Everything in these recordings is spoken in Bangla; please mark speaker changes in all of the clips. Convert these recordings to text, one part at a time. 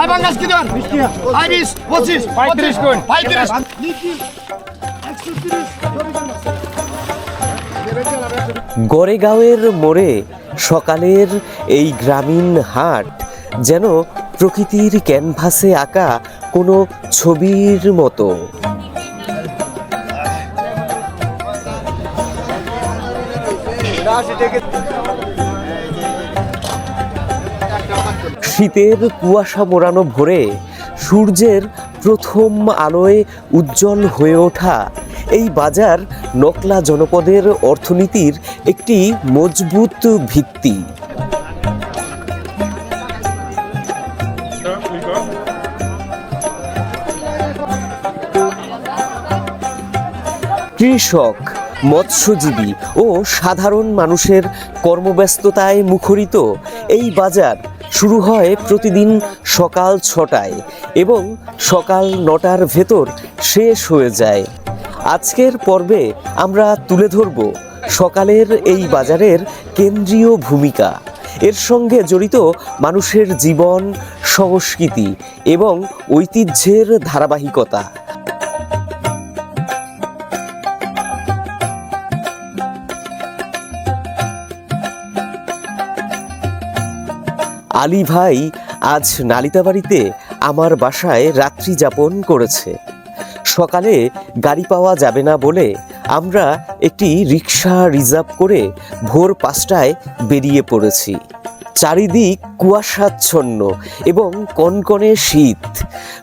Speaker 1: আই বাঙ্গাস কি দেন? আই বিশ পঁচিশ পঁয়ত্রিশ গুণ। পঁয়ত্রিশ।
Speaker 2: গড়েগাঁওয়ের মোড়ে সকালের এই গ্রামীণ হাট যেন প্রকৃতির ক্যানভাসে আঁকা কোনো ছবির মতো। শীতের কুয়াশা মোড়ানো ভোরে সূর্যের প্রথম আলোয় উজ্জ্বল হয়ে ওঠা এই বাজার নকলা জনপদের অর্থনীতির একটি মজবুত ভিত্তি। কৃষক, মৎস্যজীবী ও সাধারণ মানুষের কর্মব্যস্ততায় মুখরিত এই বাজার শুরু হয় প্রতিদিন সকাল ছটায় এবং সকাল নটার ভেতর শেষ হয়ে যায়। আজকের পর্বে আমরা তুলে ধরব সকালের এই বাজারের কেন্দ্রীয় ভূমিকা। এর সঙ্গে জড়িত মানুষের জীবন, সংস্কৃতি এবং ঐতিহ্যের ধারাবাহিকতা। আলী ভাই আজ নালিতাবাড়িতে আমার বাসায় রাত্রি যাপন করেছে। সকালে গাড়ি পাওয়া যাবে না বলে আমরা একটি রিক্সা রিজার্ভ করে ভোর পাঁচটায় বেরিয়ে পড়েছি। চারিদিক কুয়াশাচ্ছন্ন এবং কনকনে শীত।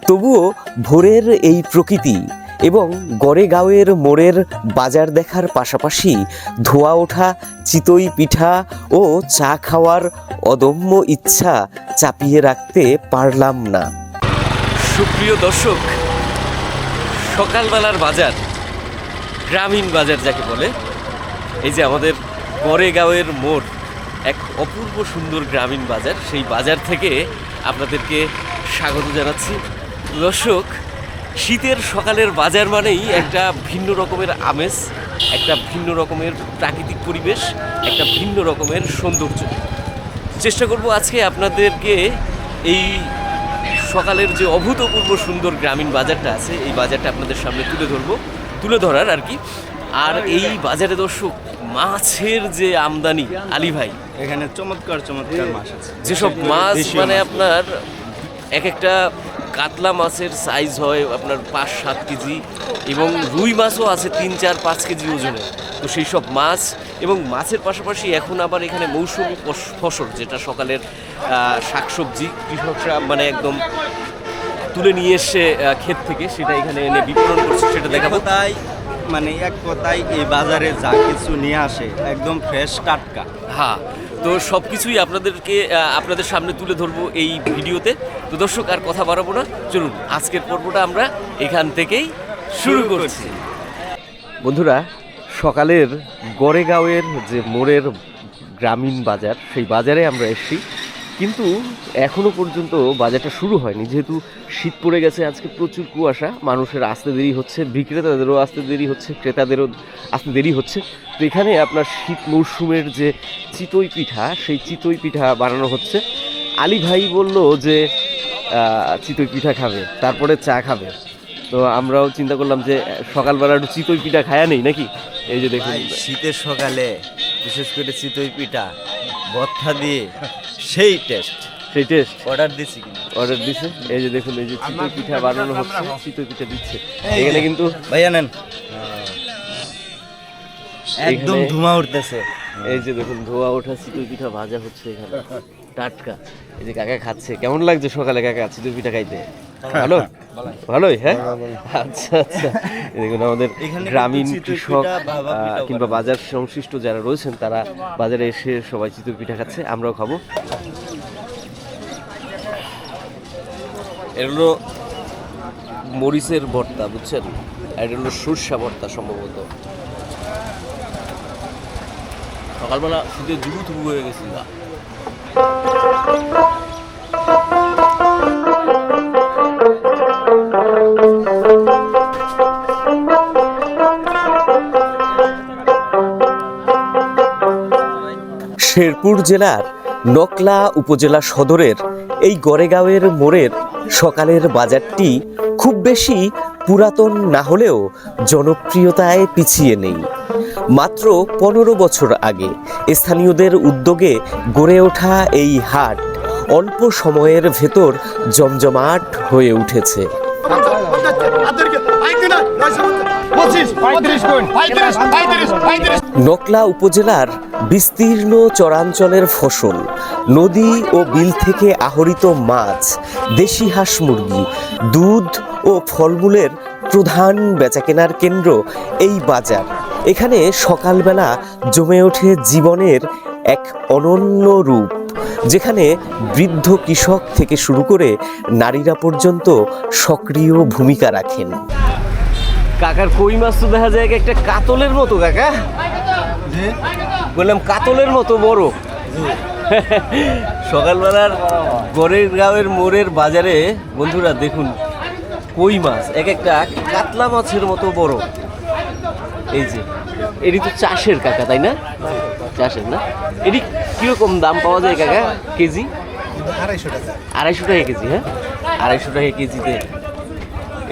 Speaker 2: তবুও ভোরের এই প্রকৃতি এবং গড়েগাঁওয়ের মোড়ের বাজার দেখার পাশাপাশি ধোয়া ওঠা, চিতই পিঠা ও চা খাওয়ার অদম্য ইচ্ছা চাপিয়ে রাখতে পারলাম না। সুপ্রিয় দর্শক, সকালবেলার বাজার, গ্রামীণ বাজার যাকে বলে, এই যে আমাদের গড়েগাঁওয়ের মোড়, এক অপূর্ব সুন্দর গ্রামীণ বাজার, সেই বাজার থেকে আপনাদেরকে স্বাগত জানাচ্ছি। দর্শক শীতের সকালের বাজার মানেই একটা ভিন্ন রকমের আমেজ একটা ভিন্ন রকমের প্রাকৃতিক পরিবেশ একটা ভিন্ন রকমের সৌন্দর্য। চেষ্টা করব আজকে আপনাদেরকে এই সকালের যে অভূতপূর্ব সুন্দর গ্রামীণ বাজারটা আছে এই বাজারটা আপনাদের সামনে তুলে ধরবো তুলে ধরার আর কি। আর এই বাজারে দর্শক মাছের যে আমদানি আলী ভাই।
Speaker 3: এখানে চমৎকার চমৎকার মাছ আছে।
Speaker 2: যেসব মাছ মানে আপনার এক একটা কাতলা মাছের সাইজ হয় আপনার পাঁচ সাত কেজি এবং রুই মাছও আছে তিন চার পাঁচ কেজি ওজনে তো সেই সব মাছ এবং মাছের পাশাপাশি এখন আবার এখানে মৌসুমি ফসল যেটা সকালের শাকসবজি কৃষকরা মানে একদম তুলে নিয়ে এসে ক্ষেত থেকে সেটা এখানে এনে বিপণন করছে সেটা দেখাবো।
Speaker 3: তাই মানে এক কথায় এই বাজারে যা কিছু নিয়ে আসে একদম ফ্রেশ টাটকা।
Speaker 2: হ্যাঁ তো সব কিছুই আপনাদেরকে আপনাদের সামনে তুলে ধরবো এই ভিডিওতে। তো দর্শক আর কথা বাড়াবো না। চলুন আজকের পর্বটা আমরা এখান থেকেই শুরু করছি। বন্ধুরা সকালের গড়েগাঁওয়ের যে মোড়ের গ্রামীণ বাজার সেই বাজারে আমরা এসেছি। কিন্তু এখনও পর্যন্ত বাজারটা শুরু হয়নি। যেহেতু শীত পড়ে গেছে, আজকে প্রচুর কুয়াশা, মানুষের আসতে দেরি হচ্ছে, বিক্রেতাদেরও আসতে দেরি হচ্ছে, ক্রেতাদেরও আসতে দেরি হচ্ছে। তো এখানে আপনার শীত মৌসুমের যে চিতই পিঠা, সেই চিতই পিঠা বানানো হচ্ছে। আলী ভাই বলল যে চিতই পিঠা খাবে, তারপরে চা খাবে। তো আমরাও চিন্তা করলাম যে, সকালবেলা একটু চিতই পিঠা খায়া নেই নাকি? এই যে দেখুন।
Speaker 3: শীতের সকালে বিশেষ করে চিতই পিঠা ভর্তা দিয়ে সেই টেস্ট
Speaker 2: সেই টেস্ট
Speaker 3: অর্ডার দিছি কিন্তু।
Speaker 2: অর্ডার দিছে? এই যে দেখুন এই যে চিতই পিঠা বানানো হচ্ছে চিতই পিঠা দিচ্ছে। এখানে কিন্তু
Speaker 3: ভাইয়া নেন। একদম ধোঁয়া উঠতেছে।
Speaker 2: এই যে দেখুন ধোঁয়া ওঠা চিতই পিঠা ভাজা হচ্ছে এখানে। টাটকা। এই যে কাকা খাচ্ছে কেমন লাগছে সকালে কাকা? চিতই পিঠা খাইতে? ভালো। ভালোই। হ্যাঁ? আচ্ছা আচ্ছা। দেখুন আমাদের গ্রামীণ কৃষক কিংবা বাজার সংশ্লিষ্ট যারা রয়েছেন তারা বাজারে এসে সবাই চিতই পিঠা খাচ্ছে আমরাও খাব। এটা হলো মরিচের ভর্তা বুঝছেন? আর এটা হলো সর্ষা ভর্তা সম্ভবত। সকালবেলা শীতে থুবু হয়ে গেছি শেরপুর জেলার নকলা উপজেলা সদরের এই গড়েগাঁওয়ের মোড়ের সকালের বাজারটি খুব বেশি পুরাতন না হলেও জনপ্রিয়তায় পিছিয়ে নেই। মাত্র পনেরো বছর আগে স্থানীয়দের উদ্যোগে গড়ে ওঠা এই হাট অল্প সময়ের ভেতর জমজমাট হয়ে উঠেছে। নকলা উপজেলার বিস্তীর্ণ চরাঞ্চলের ফসল নদী ও বিল থেকে আহরিত মাছ দেশি হাঁস মুরগি দুধ ও ফলমূলের প্রধান বেচাকেনার কেন্দ্র এই বাজার। এখানে সকালবেলা জমে ওঠে জীবনের এক অনন্য রূপ যেখানে বৃদ্ধ কৃষক থেকে শুরু করে নারীরা পর্যন্ত সক্রিয় ভূমিকা রাখেন। কাকার কই মাছ তো দেখা যায় একটা কাতলের মতো কাকা? বললাম কাতলের মতো বড়। সকালবেলার গড়ের গাঁয়ের মোড়ের বাজারে বন্ধুরা দেখুন কই মাছ? এক একটা কাতলা মাছের মতো বড়। এই যে এটি তো চাষের কাকা তাই না? চাষের না? এটি কীরকম দাম পাওয়া যায় কাকা কেজি?
Speaker 1: আড়াইশো টাকা।
Speaker 2: আড়াইশো টাকা কেজি হ্যাঁ? আড়াইশো টাকা কেজিতে।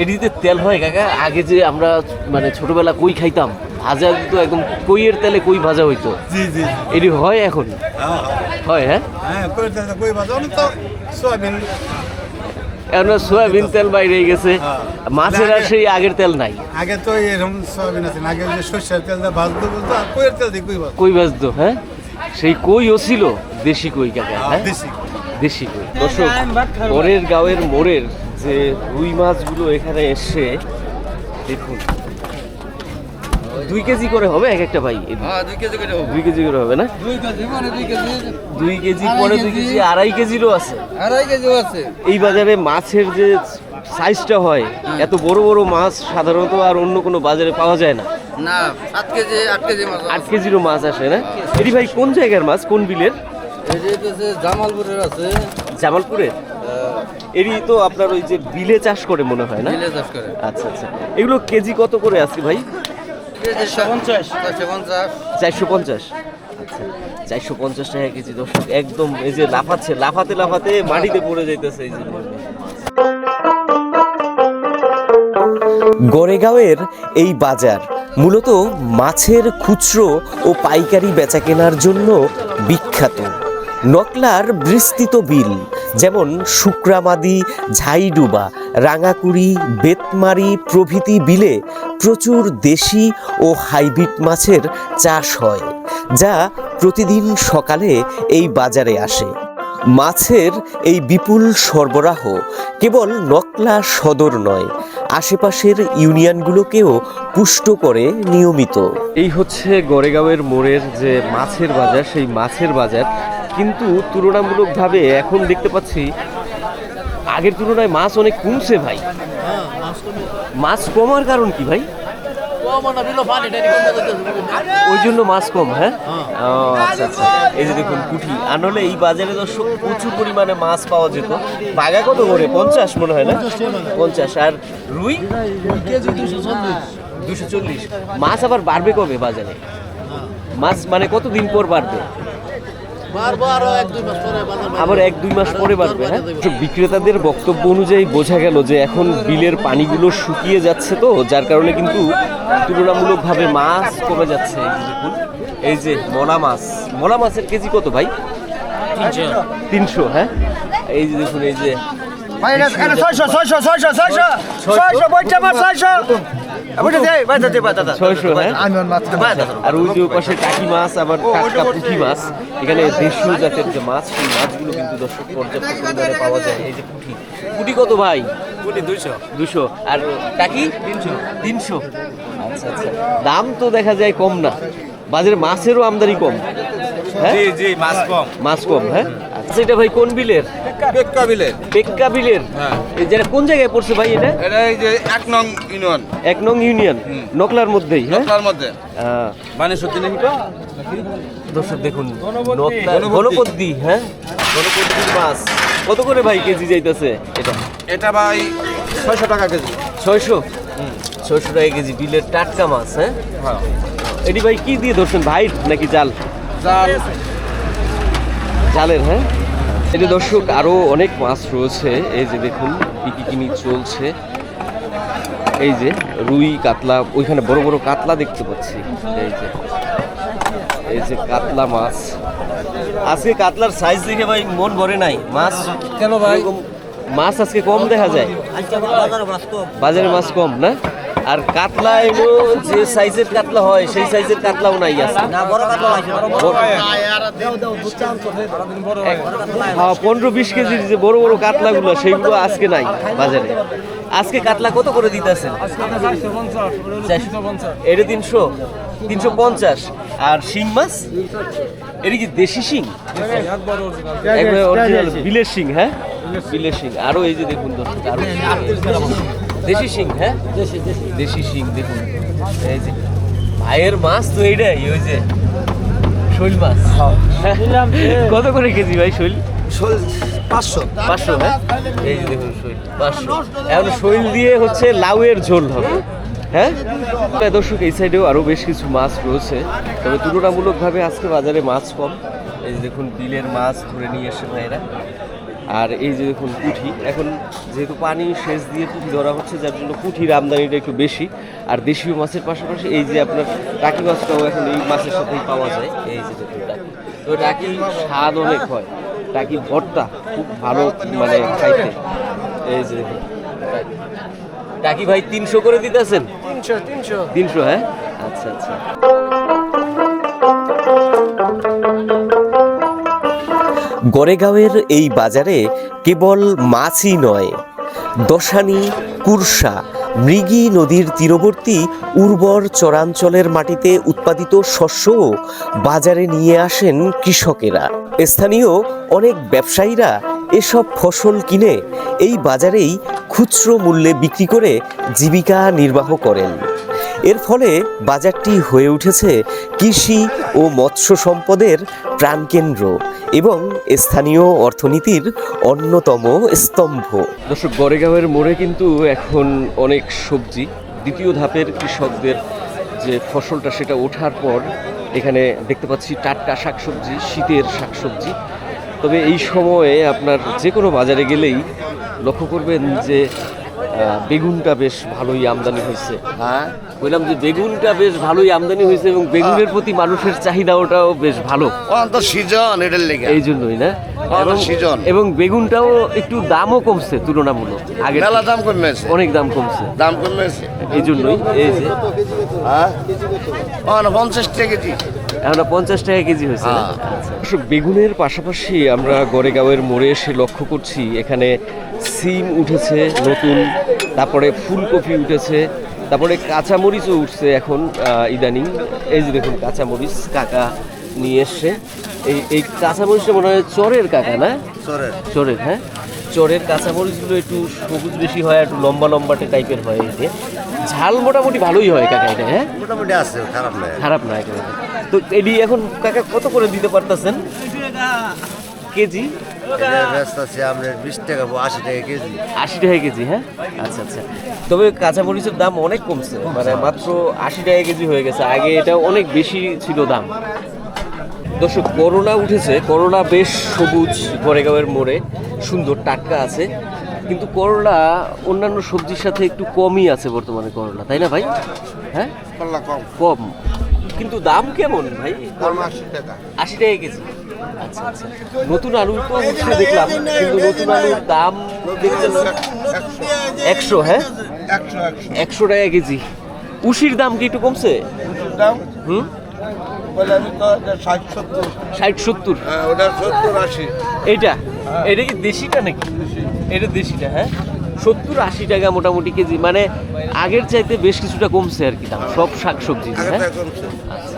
Speaker 2: এটিতে তেল হয় কাকা আগে যে আমরা মানে ছোটবেলা কই খাইতাম ভাজা তো একদম কইয়ের তেলে কই ভাজা হইতো।
Speaker 1: জি জি
Speaker 2: এটি হয় এখন? হয় হ্যাঁ।
Speaker 1: হ্যাঁ কই তেল কই বাজে অনেক তো সোয়াবিন।
Speaker 2: এখন সয়াবিন তেল বাইরে গেছে। মাছের আর সেই আগের তেল নাই।
Speaker 1: আগে তো এরকম সোয়াবিন আছে আগে যে সর্ষের তেল দিয়ে ভাজতো বলতো আর কইয়ের তেল দিয়ে কই বাজতো
Speaker 2: কই ভাজতো হ্যাঁ? সেই কইও ছিল দেশি কই কাকা হ্যাঁ
Speaker 1: দেশি।
Speaker 2: দেশি কই দর্শক পরের গাঁয়ের মোড়ের যে রুই মাছগুলো এখানে এসে দেখুন। দুই কেজি করে হবে এক একটা ভাই?
Speaker 3: হ্যাঁ দুই কেজি করে
Speaker 2: দুই কেজি করে হবে না?
Speaker 3: দুই কেজি মানে দুই কেজি।
Speaker 2: দুই কেজি পরে দুই কেজি আড়াই কেজিরও আছে।
Speaker 3: আড়াই কেজি আছে।
Speaker 2: এই বাজারে মাছের যে সাইজটা হয় এত বড় বড় মাছ সাধারণত আর অন্য কোনো বাজারে পাওয়া যায় না।
Speaker 3: না সাত কেজি আট কেজি মাছ
Speaker 2: আট কেজিরও মাছ আসে না? এটি ভাই কোন জায়গার মাছ? কোন বিলের?
Speaker 3: জামালপুরের আছে।
Speaker 2: জামালপুরের? এরই তো আপনার ওই যে বিলে চাষ করে মনে হয় না?
Speaker 3: মিলে চাষ করে।
Speaker 2: আচ্ছা আচ্ছা। এগুলো কেজি কত করে আছে ভাই?
Speaker 3: চারশো পঞ্চাশ। চারশো পঞ্চাশ।
Speaker 2: চারশো পঞ্চাশ। আচ্ছা চারশো পঞ্চাশ টাকা কেজি দর্শক একদম এই যে লাফাচ্ছে লাফাতে লাফাতে মাটিতে পড়ে যাইতেছে এই যে গড়েগাঁওয়ের এই বাজার মূলত মাছের খুচরো ও পাইকারি বেচাকেনার জন্য বিখ্যাত। নকলার বিস্তৃত বিল। যেমন শুক্রামাদি, ঝাইডুবা, রাঙাকুড়ি, বেতমারি প্রভৃতি বিলে প্রচুর দেশি ও হাইব্রিড মাছের চাষ হয়, যা প্রতিদিন সকালে এই বাজারে আসে। মাছের এই বিপুল সরবরাহ কেবল নকলা সদর নয়, আশেপাশের ইউনিয়নগুলোকেও পুষ্ট করে নিয়মিত। এই হচ্ছে গড়েগাঁওয়ের মোড়ের যে মাছের বাজার, সেই মাছের বাজার। কিন্তু তুলনামূলকভাবে এখন দেখতে পাচ্ছি, আগের তুলনায় মাছ অনেক কমছে ভাই। মাছ কমার কারণ কি ভাই? ওই জন্য মাছ কম হ্যাঁ? আচ্ছা আচ্ছা। এই যে দেখুন পুঁটি আর নাহলে এই বাজারে দর্শক প্রচুর পরিমাণে মাছ পাওয়া যেত। বাগা কত করে? পঞ্চাশ মনে হয় না? পঞ্চাশ। আর রুই? দুশো চল্লিশ। মাছ আবার বাড়বে কবে বাজারে? মাছ মানে কতদিন পর বাড়বে? আবার এক দুই মাস পরে বাড়বে হ্যাঁ? বিক্রেতাদের বক্তব্য অনুযায়ী বোঝা গেল যে এখন বিলের পানিগুলো শুকিয়ে যাচ্ছে তো যার কারণে কিন্তু তুলনামূলকভাবে মাছ কমে যাচ্ছে। এই যে দেখুন এই যে মলা মাছ মলা মাছের কেজি কত ভাই? তিনশো। হ্যাঁ? এই যে দেখুন এই যে
Speaker 1: ছয়শো ছয়শো ছয়শো ছয়শো ছয়শো বইটা ছয়শো।
Speaker 2: ছয়শো হ্যাঁ? আর ওই যে পাশে টাকি মাছ আবার টাটকা পুঁটি মাছ এখানে দেশীয় জাতের যে মাছ সেই মাছগুলো কিন্তু দর্শক পর্যাপ্ত পরিমাণে পাওয়া যায়। এই যে পুঁটি। পুঁটি কত ভাই?
Speaker 1: দুইশো।
Speaker 2: দুশো আর টাকি? তিনশো। তিনশো। আচ্ছা আচ্ছা। দাম তো দেখা যায় কম না। বাজারে মাছেরও আমদানি কম। হ্যাঁ?
Speaker 1: জি জি মাছ কম।
Speaker 2: মাছ কম হ্যাঁ? আচ্ছা এটা ভাই কোন বিলের?
Speaker 1: হ্যাঁ।
Speaker 2: এই যেটা কোন জায়গায় পড়ছে ভাই এটা?
Speaker 1: এটা এই যে এক নং ইউনিয়ন।
Speaker 2: এক নং ইউনিয়ন। নকলার মধ্যেই হ্যাঁ?
Speaker 1: তার মধ্যে।
Speaker 2: আহ,
Speaker 1: মানে সত্যি নাকি
Speaker 2: দর্শক দেখুন হ্যাঁ? মাছ। কত করে ভাই কেজি যাইতেছে এটা?
Speaker 1: এটা ভাই ছয়শো টাকা কেজি।
Speaker 2: ছয়শো? ছয়শো টাকা কেজি বিলের টাটকা মাছ হ্যাঁ?
Speaker 1: হ্যাঁ।
Speaker 2: এটি ভাই কি দিয়ে ধরছেন? ভাই নাকি জাল?
Speaker 1: চাল
Speaker 2: জালের হ্যাঁ? এই যে দর্শক আরও অনেক মাছ রয়েছে। এই যে দেখুন বিকি কিনি চলছে। এই যে রুই কাতলা ওইখানে বড় বড় কাতলা দেখতে পাচ্ছি। এই যে এই যে কাতলা মাছ। আজকে কাতলার সাইজ দেখে ভাই মন ভরে নাই। মাছ কেন ভাই? মাছ আজকে কম দেখা যায়। বাজারে মাছ কম না? আর কাতলা এলো যে সাইজের কাতলা হয় সেই সাইজের কাতলাও নাই আছে। পনেরো বিশ কেজির যে বড় বড় কাতলাগুলো সেইগুলো আজকে নাই বাজারে। আজকে কাতলা কত করে দিতেছেন? এটা তিনশো। তিনশো পঞ্চাশ। আর শিং মাছ? এটা কি দেশি শিং? বিলের শিং হ্যাঁ? বিলের শিং। আরও এই যে দেখুন দর্শক আরও দেশি শিং হ্যাঁ? দেশি শিং দেখুন। এই যে ভাইয়ের মাছ তো এইটাই ওই যে শৈল মাছ। হ্যাঁ। কত করে কেজি ভাই শৈল?
Speaker 1: পাঁচশো।
Speaker 2: পাঁচশো হ্যাঁ? এই যে দেখুন শৈল পাঁচশো। এখন শৈল দিয়ে হচ্ছে লাউয়ের ঝোল হবে হ্যাঁ? তাই দর্শক এই সাইডেও আরও বেশ কিছু মাছ রয়েছে। তবে তুলনামূলকভাবে আজকে বাজারে মাছ কম। এই যে দেখুন বিলের মাছ ধরে নিয়ে এসে ভাইয়েরা আর এই যে দেখুন পুঁঠি এখন যেহেতু পানি সেচ দিয়ে পুঁঠি ধরা হচ্ছে যার জন্য পুঁঠির আমদানিটা একটু বেশি। আর দেশীয় মাছের পাশাপাশি এই যে আপনার টাকি মাছটাও এখন এই মাছের সাথেই পাওয়া যায়। এই যে দেখুন টাকি তো টাকি স্বাদ অনেক হয়। টাকি ভর্তা খুব ভালো মানে খাইতে। এই যে দেখুন টাকি। টাকি ভাই তিনশো করে দিতেছেন?
Speaker 1: তিনশো তিনশো।
Speaker 2: তিনশো হ্যাঁ? আচ্ছা আচ্ছা।
Speaker 4: গড়েগাঁওয়ের এই বাজারে কেবল মাছই নয়, দশানি, কুরসা, মৃগী নদীর তীরবর্তী উর্বর চরাঞ্চলের মাটিতে উৎপাদিত শস্যও বাজারে নিয়ে আসেন কৃষকেরা। স্থানীয় অনেক ব্যবসায়ীরা এসব ফসল কিনে এই বাজারেই খুচরো মূল্যে বিক্রি করে জীবিকা নির্বাহ করেন। এর ফলে বাজারটি হয়ে উঠেছে কৃষি ও মৎস্য সম্পদের প্রাণকেন্দ্র। এবং স্থানীয় অর্থনীতির অন্যতম স্তম্ভ।
Speaker 2: দর্শক, গড়েগাঁওয়ের মোড়ে কিন্তু এখন অনেক সবজি। দ্বিতীয় ধাপের কৃষকদের যে ফসলটা সেটা ওঠার পর এখানে দেখতে পাচ্ছি টাটকা শাকসবজি, শীতের শাকসবজি। তবে এই সময়ে আপনার যে কোনো বাজারে গেলেই লক্ষ্য করবেন যে বেগুনটা বেশ ভালোই আমদানি হয়েছে।
Speaker 3: হ্যাঁ?
Speaker 2: বললাম যে বেগুনটা বেশ ভালোই আমদানি হয়েছে এবং বেগুনের প্রতি মানুষের চাহিদা ওটাও বেশ ভালো।
Speaker 5: সিজন এটার লেগে।
Speaker 2: এই জন্যই না?
Speaker 5: আমাদের
Speaker 2: এবং বেগুনটাও একটু দামও কমছে তুলনামূলক। আগে
Speaker 5: মেলা দাম কমেছে।
Speaker 2: অনেক দাম কমছে।
Speaker 5: দাম কমেছে।
Speaker 2: এই জন্যই এই যে।
Speaker 5: হ্যাঁ? পঞ্চাশ টাকা কেজি।
Speaker 2: এখন পঞ্চাশ টাকা কেজি হয়েছে?
Speaker 5: হ্যাঁ।
Speaker 2: আচ্ছা। বেগুনের পাশাপাশি আমরা গড়েগাঁওয়ের মোড়ে এসে লক্ষ্য করছি এখানে সিম উঠেছে নতুন তারপরে ফুলকপি উঠেছে তারপরে কাঁচামরিচও উঠছে এখন ইদানিং। এই যে দেখুন কাঁচামরিচ কাকা নিয়ে এসছে। এই এই কাঁচামরিচটা মনে হয় চরের কাকা না?
Speaker 3: চরের।
Speaker 2: চরের হ্যাঁ? চরের কাঁচামরিচগুলো একটু সবুজ বেশি হয় একটু লম্বা লম্বাটে টাইপের হয় যে। ঝাল মোটামুটি ভালোই হয় কাকা এটা হ্যাঁ?
Speaker 3: মোটামুটি আছে খারাপ নয়
Speaker 2: খারাপ না একেবারে। তো এডি এখন কাকা কত করে দিতে পারতেছেন? কেজি?
Speaker 3: বিশ টাকা আশি টাকা কেজি।
Speaker 2: আশি টাকা কেজি হ্যাঁ? আচ্ছা আচ্ছা। তবে কাঁচামরিচের দাম অনেক কমছে মানে মাত্র আশি টাকা কেজি হয়ে গেছে। আগে এটা অনেক বেশি ছিল দাম। দর্শক করোনা উঠেছে। করোনা বেশ সবুজ গড়েগাঁওয়ের মোড়ে। সুন্দর টাটকা আছে। কিন্তু করলা অন্যান্য সবজির সাথে একটু কমই আছে বর্তমানে করলা তাই না ভাই? হ্যাঁ? কম। কিন্তু দাম কেমন ভাই? আশি টাকা। কেজি। আচ্ছা আচ্ছা। নতুন আলু তো উঠছে দেখলাম কিন্তু নতুন আলুর দাম একশো হ্যাঁ? একশো টাকা কেজি। উশির দাম কি একটু কমছে? হুম? ষাট সত্তর। এটা কি দেশিটা নাকি? এটা দেশিটা হ্যাঁ? সত্তর আশি টাকা মোটামুটি কেজি মানে আগের চাইতে বেশ কিছুটা কমছে আর কি দাম সব শাক সবজি হ্যাঁ?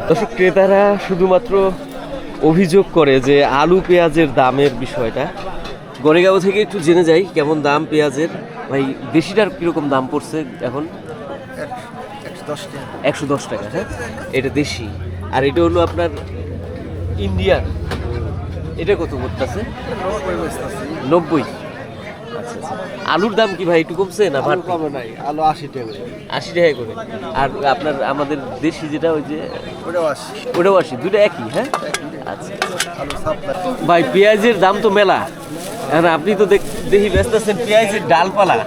Speaker 2: দর্শক ক্রেতারা শুধুমাত্র অভিযোগ করে যে আলু পেঁয়াজের দামের বিষয়টা। গড়েগাঁও থেকে একটু জেনে যাই কেমন দাম পেঁয়াজের? ভাই দেশিটার কীরকম দাম পড়ছে এখন? একশো দশ টাকা হ্যাঁ? এটা দেশি। আর এটা হলো আপনার ইন্ডিয়ান। এটা কত করতেছে? নব্বই। আচ্ছা আচ্ছা। আলুর দাম কি ভাই একটু কমছে না ভাট
Speaker 1: কমে নাই আলু আশি টাকা
Speaker 2: আশি টাকা করে। আর আপনার আমাদের দেশি যেটা ওই যে
Speaker 1: ওটাও আশি।
Speaker 2: ওটাও আশি দুটো একই হ্যাঁ? আচ্ছা ভাই পেঁয়াজের দাম তো মেলা। এখন আপনি তো দেখ- দেখি ব্যস্ত আছেন পেঁয়াজের ডালপালা।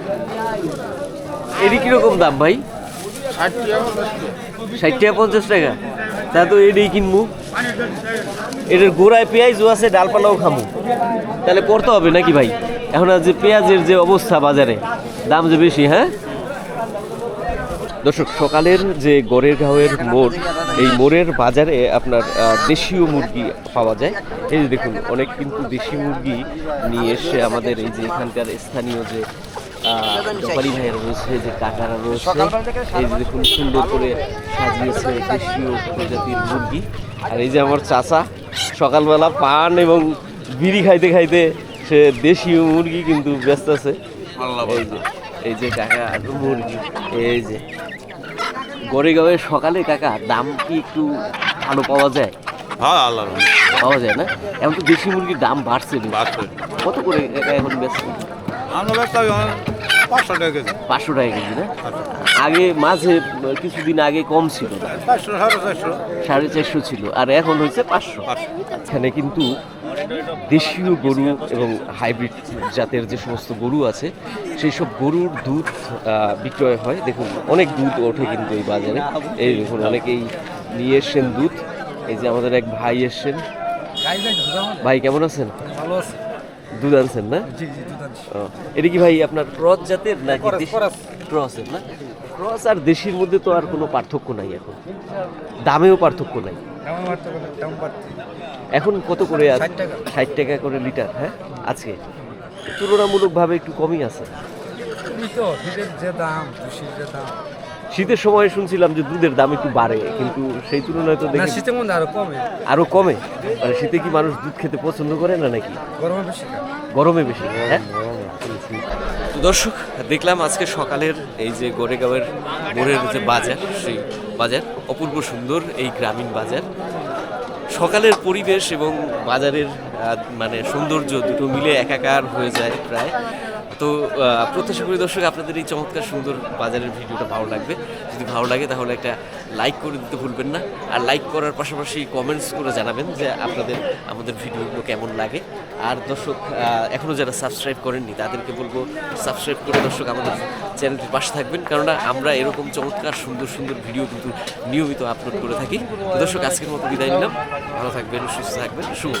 Speaker 2: এটি কীরকম দাম ভাই? ষাট টাকা পঞ্চাশ টাকা। তা তো এটাই কিনবো এটার গোড়ায় পেঁয়াজও আছে, ডালপালাও খামু। তাহলে করতে হবে নাকি ভাই? এখন আর যে পেঁয়াজের যে অবস্থা বাজারে, দাম যে বেশি হ্যাঁ? দর্শক, সকালের যে গড়ের গাঁয়ের মোড়, এই মোড়ের বাজারে আপনার দেশীয় মুরগি পাওয়া যায়। এই যে দেখুন, অনেক কিন্তু দেশি মুরগি নিয়ে এসে আমাদের এই যে এখানকার স্থানীয় যে ব্যাপারী ভাইয়েরা রয়েছে যে কাকারা রয়েছে এই যে দেখুন সুন্দর করে সাজিয়েছে দেশীয় প্রজাতির মুরগি। আর এই যে আমার চাচা সকালবেলা পান এবং বিড়ি খাইতে খাইতে সে দেশীয় মুরগি কিন্তু ব্যস্ত আছে। এই যে এই যে কাকা মুরগি এই যে। গড়ে গাঁয়ে সকালে কাকা দাম কি একটু ভালো পাওয়া যায়?
Speaker 6: হ্যাঁ আল্লাহ
Speaker 2: পাওয়া যায় না? এখন তো দেশি মুরগির দাম বাড়ছে।
Speaker 6: বাড়ছে।
Speaker 2: কত করে কাকা এখন ব্যস্ত
Speaker 6: আমরা ব্যস্ত পাঁচশো টাকা কেজি।
Speaker 2: পাঁচশো টাকা কেজি না? আগে মাঝে কিছুদিন আগে কম ছিল।
Speaker 6: সাড়ে চারশো।
Speaker 2: ছিল আর এখন হয়েছে পাঁচশো। এখানে কিন্তু দেশীয় গরু এবং হাইব্রিড জাতের যে সমস্ত গরু আছে সেই সব গরুর দুধ বিক্রয় হয়। দেখুন অনেক দুধ ওঠে কিন্তু এই বাজারে। এই দেখুন অনেকেই নিয়ে এসছেন দুধ। এই যে আমাদের এক ভাই এসছেন। ভাই কেমন আছেন?
Speaker 1: ভালো আছে।
Speaker 2: দুধ আনছেন না?
Speaker 1: জি জি দুধ আনছি।
Speaker 2: এটা কি ভাই আপনার ক্রস জাতের নাকি ক্রসের না? ক্রস আর দেশির মধ্যে তো আর কোনো পার্থক্য নাই এখন। দামেও পার্থক্য নাই। এখন কত করে আছে
Speaker 1: 60 টাকা।
Speaker 2: ষাট টাকা করে লিটার হ্যাঁ? আজকে। তুলনামূলকভাবে একটু কমই আছে।
Speaker 1: যে দাম যে দাম।
Speaker 2: শীতের সময় শুনছিলাম যে দুধের দাম একটু বাড়ে কিন্তু সেই তুলনায় তো
Speaker 1: না
Speaker 2: দেখি
Speaker 1: শীতের মধ্যে আরও কমে।
Speaker 2: আরও কমে? মানে শীতে কি মানুষ দুধ খেতে পছন্দ করে না নাকি?
Speaker 1: গরমে বেশি
Speaker 2: গরমে বেশি হ্যাঁ? দর্শক দেখলাম আজকে সকালের এই যে গোরেগাঁওয়ের মোড়ের যে বাজার সেই বাজার অপূর্ব সুন্দর এই গ্রামীণ বাজার। সকালের পরিবেশ এবং বাজারের মানে সৌন্দর্য দুটো মিলে একাকার হয়ে যায় প্রায়। তো প্রত্যাশা করি দর্শক, আপনাদের এই চমৎকার সুন্দর বাজারের ভিডিওটা ভালো লাগবে। যদি ভালো লাগে তাহলে একটা লাইক করে দিতে ভুলবেন না। আর লাইক করার পাশাপাশি কমেন্টস করে জানাবেন যে আপনাদের, আমাদের ভিডিওগুলো কেমন লাগে। আর দর্শক এখনও যারা সাবস্ক্রাইব করেননি, তাদেরকে বলব সাবস্ক্রাইব করে দর্শক আমাদের চ্যানেলটির পাশে থাকবেন। কেননা আমরা এরকম চমৎকার সুন্দর সুন্দর ভিডিও কিন্তু নিয়মিত আপলোড করে থাকি। দর্শক, আজকের মতো বিদায় নিলাম। ভালো থাকবেন, সুস্থ থাকবেন। শুভ